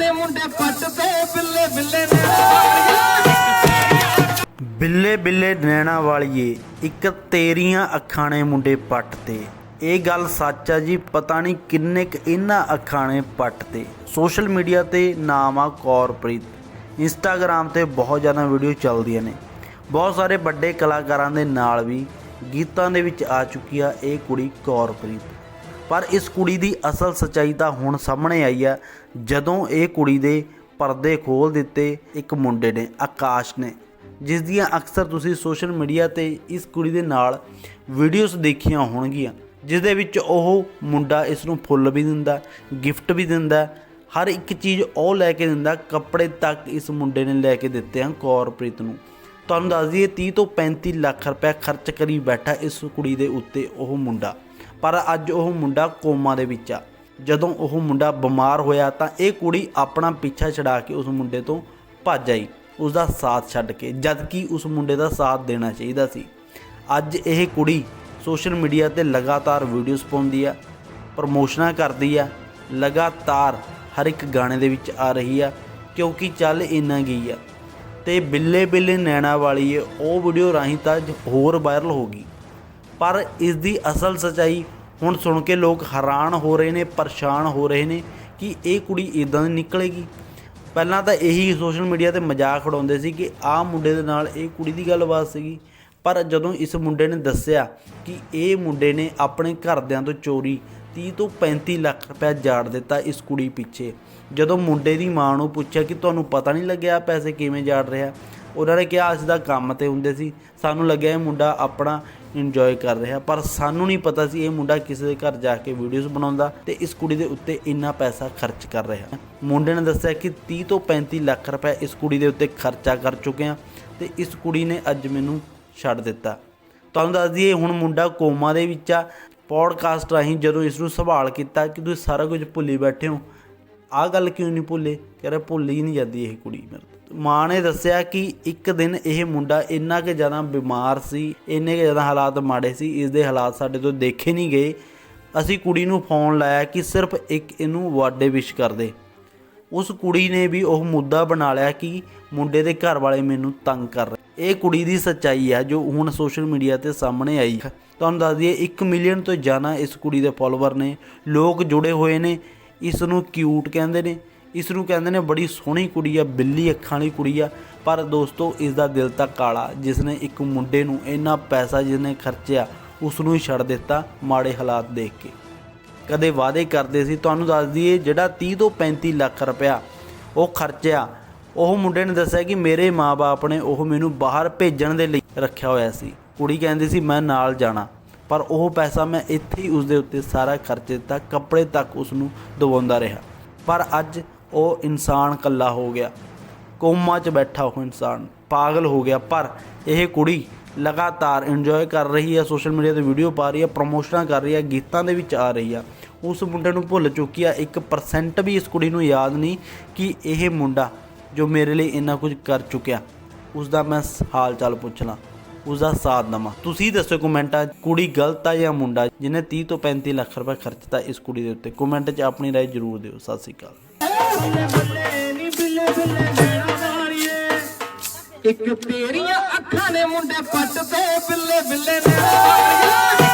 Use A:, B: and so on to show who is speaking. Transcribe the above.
A: ਨੇ ਮੁੰਡੇ ਪੱਟ ਤੇ ਬਿੱਲੇ ਬਿੱਲੇ ਨੇ
B: ਬਿੱਲੇ ਬਿੱਲੇ ਨੈਣਾ ਵਾਲੀਏ, ਇੱਕ ਤੇਰੀਆਂ ਅੱਖਾਂ ਨੇ ਮੁੰਡੇ ਪੱਟ ਤੇ। ਇਹ ਗੱਲ ਸੱਚ ਆ ਜੀ, ਪਤਾ ਨਹੀਂ ਕਿੰਨੇ ਕ ਇਹਨਾਂ ਅੱਖਾਂ ਨੇ ਪੱਟ ਤੇ। ਸੋਸ਼ਲ ਮੀਡੀਆ ਤੇ ਨਾਮ ਆ ਕੌਰਪ੍ਰੀਤ। ਇੰਸਟਾਗ੍ਰam ਤੇ ਬਹੁਤ ਜ਼ਿਆਦਾ ਵੀਡੀਓ ਚੱਲਦੀਆਂ ਨੇ। ਬਹੁਤ ਸਾਰੇ ਵੱਡੇ ਕਲਾਕਾਰਾਂ ਦੇ ਨਾਲ ਵੀ ਗੀਤਾਂ ਦੇ ਵਿੱਚ ਆ ਚੁੱਕੀ ਆ ਇਹ ਕੁੜੀ ਕੌਰਪ੍ਰੀਤ। ਪਰ ਇਸ ਕੁੜੀ ਦੀ ਅਸਲ ਸੱਚਾਈ ਤਾਂ ਹੁਣ ਸਾਹਮਣੇ ਆਈ ਆ। ਜਦੋਂ ਇਹ ਕੁੜੀ ਦੇ ਪਰਦੇ ਖੋਲ ਦਿੱਤੇ, ਇੱਕ ਮੁੰਡੇ ਨੇ, ਆਕਾਸ਼ ਨੇ। ਜਿਸ ਦੀਆਂ ਅਕਸਰ ਤੁਸੀਂ ਸੋਸ਼ਲ ਮੀਡੀਆ ਤੇ ਇਸ ਕੁੜੀ ਦੇ ਨਾਲ ਵੀਡੀਓਜ਼ ਦੇਖੀਆਂ ਹੋਣਗੀਆਂ, ਜਿਸ ਦੇ ਵਿੱਚ ਉਹ ਮੁੰਡਾ ਇਸ ਨੂੰ ਫੁੱਲ ਵੀ ਦਿੰਦਾ, ਗਿਫਟ ਵੀ ਦਿੰਦਾ, ਹਰ ਇੱਕ ਚੀਜ਼ ਉਹ ਲੈ ਕੇ ਦਿੰਦਾ, ਕੱਪੜੇ ਤੱਕ ਇਸ ਮੁੰਡੇ ਨੇ ਲੈ ਕੇ ਦਿੱਤੇ ਹਨ ਕੌਰਪ੍ਰੀਤ ਨੂੰ। ਤੁਹਾਨੂੰ ਦੱਸ ਦਈਏ 30 ਤੋਂ 35 ਲੱਖ ਰੁਪਏ ਖਰਚ ਕਰੀ ਬੈਠਾ ਇਸ ਕੁੜੀ ਦੇ ਉੱਤੇ ਉਹ ਮੁੰਡਾ। ਪਰ ਅੱਜ ਉਹ ਮੁੰਡਾ ਕੋਮਾ ਦੇ ਵਿੱਚ ਆ। ਜਦੋਂ ਉਹ ਮੁੰਡਾ ਬਿਮਾਰ ਹੋਇਆ ਤਾਂ ਇਹ ਕੁੜੀ ਆਪਣਾ ਪਿੱਛਾ ਛਡਾ ਕੇ ਉਸ ਮੁੰਡੇ ਤੋਂ ਭੱਜ ਆਈ। ਉਸ ਦਾ ਸਾਥ ਛੱਡ ਕੇ ਜਦ ਕਿ ਉਸ ਮੁੰਡੇ ਦਾ ਸਾਥ ਦੇਣਾ ਚਾਹੀਦਾ ਸੀ। ਅੱਜ ਇਹ ਕੁੜੀ ਸੋਸ਼ਲ ਮੀਡੀਆ ਤੇ ਲਗਾਤਾਰ ਵੀਡੀਓਜ਼ ਪਾਉਂਦੀ ਆ, ਪ੍ਰਮੋਸ਼ਨਾਂ ਕਰਦੀ ਆ, ਲਗਾਤਾਰ ਹਰ ਇੱਕ ਗਾਣੇ ਦੇ ਵਿੱਚ ਆ ਰਹੀ ਆ, ਕਿਉਂਕਿ ਚੱਲ ਇੰਨਾ ਗਈ ਆ। ਤੇ ਬਿੱਲੇ ਬਿੱਲੇ ਨੈਣਾ ਵਾਲੀ ਏ, ਉਹ ਵੀਡੀਓ ਰਾਹੀਂ ਤਾਂ ਹੋਰ ਵਾਇਰਲ ਹੋ ਗਈ। ਪਰ ਇਸ ਦੀ ਅਸਲ ਸਚਾਈ ਹੁਣ ਸੁਣ ਕੇ ਲੋਕ ਹੈਰਾਨ ਹੋ ਰਹੇ ਨੇ, ਪਰੇਸ਼ਾਨ ਹੋ ਰਹੇ ਨੇ ਕਿ ਇਹ ਕੁੜੀ ਇਦਾਂ ਦੀ ਨਿਕਲੇਗੀ। ਪਹਿਲਾਂ ਤਾਂ ਇਹੀ ਸੋਸ਼ਲ ਮੀਡੀਆ ਤੇ ਮਜ਼ਾਕ ਉਡਾਉਂਦੇ ਸੀ ਕਿ ਆਹ ਮੁੰਡੇ ਦੇ ਨਾਲ ਇਹ ਕੁੜੀ ਦੀ ਗੱਲਬਾਤ ਸੀਗੀ। ਪਰ ਜਦੋਂ ਇਸ ਮੁੰਡੇ ਨੇ ਦੱਸਿਆ ਕਿ ਇਹ ਮੁੰਡੇ ਨੇ ਆਪਣੇ ਘਰਦਿਆਂ ਤੋਂ ਚੋਰੀ 30 ਤੋਂ 35 ਲੱਖ ਰੁਪਏ ਜਾੜ ਦਿੱਤਾ ਇਸ ਕੁੜੀ ਪਿੱਛੇ, ਜਦੋਂ ਮੁੰਡੇ ਦੀ ਮਾਂ ਨੂੰ ਪੁੱਛਿਆ ਕਿ ਤੁਹਾਨੂੰ ਪਤਾ ਨਹੀਂ ਲੱਗਿਆ ਪੈਸੇ ਕਿਵੇਂ ਜਾੜ ਰਿਹਾ ਉਹਨਾਂ ਨੇ ਕਿਹਾ ਅਸੀਂ ਤਾਂ ਕੰਮ ਤੇ ਹੁੰਦੇ ਸੀ। ਸਾਨੂੰ ਲੱਗਿਆ ਇਹ ਮੁੰਡਾ ਆਪਣਾ ਇੰਜੋਏ ਕਰ ਰਿਹਾ, ਪਰ ਸਾਨੂੰ ਨਹੀਂ ਪਤਾ ਸੀ ਇਹ ਮੁੰਡਾ ਕਿਸੇ ਦੇ ਘਰ ਜਾ ਕੇ ਵੀਡੀਓਜ਼ ਬਣਾਉਂਦਾ ਤੇ ਇਸ ਕੁੜੀ ਦੇ ਉੱਤੇ ਇੰਨਾ ਪੈਸਾ ਖਰਚ ਕਰ ਰਿਹਾ। ਮੁੰਡੇ ਨੇ ਦੱਸਿਆ ਕਿ 30 ਤੋਂ 35 ਲੱਖ ਰੁਪਏ ਇਸ ਕੁੜੀ ਦੇ ਉੱਤੇ ਖਰਚਾ ਕਰ ਚੁੱਕੇ ਆ ਤੇ ਇਸ ਕੁੜੀ ਨੇ ਅੱਜ ਮੈਨੂੰ ਛੱਡ ਦਿੱਤਾ। ਤੁਹਾਨੂੰ ਦੱਸ ਦਈਏ, ਹੁਣ ਮੁੰਡਾ ਕੋਮਾ ਦੇ ਵਿੱਚ ਆ। ਪੋਡਕਾਸਟ ਰਾਹੀਂ ਜਦੋਂ ਇਸ ਨੂੰ ਸਵਾਲ ਕੀਤਾ ਕਿ ਤੁਸੀਂ ਸਾਰਾ ਕੁਝ ਭੁੱਲੀ ਬੈਠੇ ਹੋ ਆਹ ਗੱਲ ਕਿਉਂ ਨਹੀਂ ਭੁੱਲੇ? ਕਹਿੰਦਾ ਭੁੱਲ ਹੀ ਨਹੀਂ ਜਾਂਦੀ ਇਹ ਕੁੜੀ ਮੇਰੇ ਮਾਂ ਨੇ ਦੱਸਿਆ ਕਿ ਇੱਕ ਦਿਨ ਇਹ ਮੁੰਡਾ ਇੰਨਾ ਕਿ ਜ਼ਿਆਦਾ ਬਿਮਾਰ ਸੀ, ਇੰਨੇ ਕਿ ਜ਼ਿਆਦਾ ਹਾਲਾਤ ਮਾੜੇ ਸੀ ਇਸ ਦੇ ਹਾਲਾਤ ਸਾਡੇ ਤੋਂ ਦੇਖੇ ਨਹੀਂ ਗਏ। ਅਸੀਂ ਕੁੜੀ ਨੂੰ ਫੋਨ ਲਾਇਆ ਕਿ ਸਿਰਫ ਇੱਕ ਇਹਨੂੰ ਵਾਡੇ ਵਿਸ਼ ਕਰ ਦੇ। ਉਸ ਕੁੜੀ ਨੇ ਵੀ ਉਹ ਮੁੱਦਾ ਬਣਾ ਲਿਆ ਕਿ ਮੁੰਡੇ ਦੇ ਘਰ ਵਾਲੇ ਮੈਨੂੰ ਤੰਗ ਕਰ ਰਹੇ। ਇਹ ਕੁੜੀ ਦੀ ਸੱਚਾਈ ਹੈ ਜੋ ਹੁਣ ਸੋਸ਼ਲ ਮੀਡੀਆ ਤੇ ਸਾਹਮਣੇ ਆਈ। ਤੁਹਾਨੂੰ ਦੱਸ ਦਈਏ 1 ਮਿਲੀਅਨ ਤੋਂ ਜ਼ਿਆਦਾ ਇਸ ਕੁੜੀ ਦੇ ਫਾਲੋਅਰ ਨੇ। ਲੋਕ ਜੁੜੇ ਹੋਏ ਨੇ। ਇਸ ਨੂੰ ਕਿਊਟ ਕਹਿੰਦੇ ਨੇ ਇਸ ਨੂੰ ਕਹਿੰਦੇ ਨੇ ਬੜੀ ਸੋਹਣੀ ਕੁੜੀ ਆ, ਬਿੱਲੀ ਅੱਖਾਂ ਵਾਲੀ ਕੁੜੀ ਆ, ਪਰ ਦੋਸਤੋ ਇਸ ਦਾ ਦਿਲ ਤਾਂ ਕਾਲਾ ਜਿਸ ਨੇ ਇੱਕ ਮੁੰਡੇ ਨੂੰ ਇੰਨਾ ਪੈਸਾ ਜਿਸ ਨੇ ਖਰਚਿਆ ਉਸ ਨੂੰ ਹੀ ਛੱਡ ਦਿੱਤਾ ਮਾੜੇ ਹਾਲਾਤ ਦੇਖ ਕੇ। ਕਦੇ ਵਾਅਦੇ ਕਰਦੇ ਸੀ, ਤੁਹਾਨੂੰ ਦੱਸ ਦਈਏ ਜਿਹੜਾ 30 ਤੋਂ 35 ਲੱਖ ਰੁਪਇਆ ਉਹ ਖਰਚਿਆ, ਉਹ ਮੁੰਡੇ ਨੇ ਦੱਸਿਆ ਕਿ ਮੇਰੇ ਮਾਪੇ ਨੇ ਉਹ ਮੈਨੂੰ ਬਾਹਰ ਭੇਜਣ ਦੇ ਲਈ ਰੱਖਿਆ ਹੋਇਆ ਸੀ। ਕੁੜੀ ਕਹਿੰਦੀ ਸੀ, ਮੈਂ ਨਾਲ ਜਾਣਾ। ਪਰ ਉਹ ਪੈਸਾ ਮੈਂ ਇੱਥੇ ਹੀ ਉਸ ਦੇ ਉੱਤੇ ਸਾਰਾ ਖਰਚ ਦਿੱਤਾ, ਕੱਪੜੇ ਤੱਕ ਉਸ ਨੂੰ ਦਵਾਉਂਦਾ ਰਿਹਾ। ਪਰ ਅੱਜ ਉਹ ਇਨਸਾਨ ਕੱਲਾ ਹੋ ਗਿਆ। ਕੋਮਾ 'ਚ ਬੈਠਾ ਉਹ ਇਨਸਾਨ, ਪਾਗਲ ਹੋ ਗਿਆ। ਪਰ ਇਹ ਕੁੜੀ ਲਗਾਤਾਰ ਇੰਜੋਏ ਕਰ ਰਹੀ ਹੈ ਸੋਸ਼ਲ ਮੀਡੀਆ ਤੇ ਵੀਡੀਓ ਪਾ ਰਹੀ ਹੈ ਪ੍ਰਮੋਸ਼ਨਾਂ ਕਰ ਰਹੀ ਹੈ ਗੀਤਾਂ ਦੇ ਵਿੱਚ ਆ ਰਹੀ ਆ। ਉਸ ਮੁੰਡੇ ਨੂੰ ਭੁੱਲ ਚੁੱਕੀ ਆ 1% ਵੀ ਇਸ ਕੁੜੀ ਨੂੰ ਯਾਦ ਨਹੀਂ ਕਿ ਇਹ ਮੁੰਡਾ ਜੋ ਮੇਰੇ ਲਈ ਇੰਨਾ ਕੁਝ ਕਰ ਚੁੱਕਿਆ। ਉਸ ਦਾ ਮੈਂ ਹਾਲ ਚਾਲ ਪੁੱਛ ਲਾਂ। ਉਸ ਦਾ ਸਾਥ ਦਵਾਂ ਤੁਸੀਂ ਦੱਸੋ ਕਮੈਂਟਾਂ 'ਚ ਕੁੜੀ ਗਲਤ ਆ ਜਾਂ ਮੁੰਡਾ ਜਿਹਨੇ 30 ਤੋਂ 35 ਲੱਖ ਰੁਪਏ ਖਰਚਤਾ ਇਸ ਕੁੜੀ ਦੇ ਉੱਤੇ ਕਮੈਂਟ 'ਚ ਆਪਣੀ رائے ਜ਼ਰੂਰ ਦਿਓ ਸਤਿ ਸ਼੍ਰੀ ਅਕਾਲ
A: ਬਿੱਲੇ ਬਿੱਲੇ ਨੀ ਬਿੱਲੇ ਬਿੱਲੇ ਨੈਣਾ ਵਾਲੀਏ ਇੱਕ ਤੇਰੀਆਂ ਅੱਖਾਂ ਨੇ ਮੁੰਡੇ ਪੱਟ ਤੇ ਬਿੱਲੇ ਬਿੱਲੇ ਨੇ